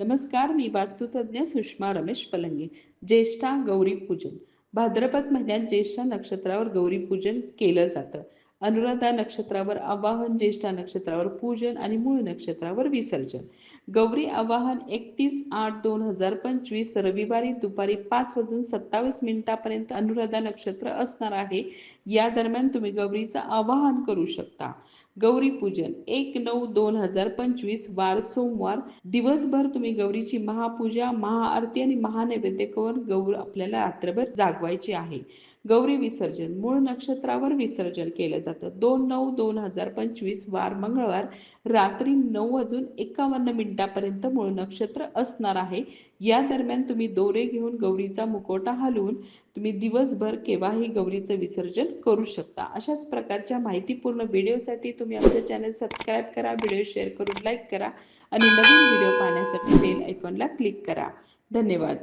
नमस्कार मी वास्तुतज्ञ सुषमा रमेश पलंगे. ज्येष्ठा गौरी पूजन. भाद्रपद महिन्यात ज्येष्ठा नक्षत्रावर गौरी पूजन केलं जातं. अनुराधा नक्षत्रावर आवाहन ज्येष्ठा नक्षत्रावर पूजन आणि मूळ नक्षत्रावर विसर्जन. गौरी आवाहन एकतीस आठ दोन हजार पंचवीस रविवारी दुपारी पाच वाजून सत्तावीस मिनिटापर्यंत अनुराधा नक्षत्र असणार आहे. या दरम्यान तुम्ही गौरीचं आवाहन करू शकता. गौरी पूजन. एक नऊ दोन हजार पंचवीस वार सोमवार. दिवसभर तुम्ही गौरीची महापूजा महाआरती आणि महानैवेद्य करून गौर आपल्याला रात्रभर जागवायची आहे. गौरी विसर्जन. मूळ नक्षत्रावर विसर्जन केलं जातं. दोन नऊ दोन हजार पंचवीस वार मंगळवार. रात्री नऊ वाजून एकावन्न मिनिटापर्यंत मूळ नक्षत्र असणार आहे. या दरम्यान तुम्ही दोरे घेऊन गौरीचा मुकोटा हलवून तुम्ही दिवसभर केव्हाही गौरीचं विसर्जन करू शकता. अशाच प्रकारच्या माहितीपूर्ण व्हिडिओसाठी तुम्ही तुम्ही आमचं चॅनल सबस्क्राईब करा व्हिडिओ शेअर करून लाईक करा आणि नवीन व्हिडिओ पाहण्यासाठी बेल आयकॉनला क्लिक करा. धन्यवाद.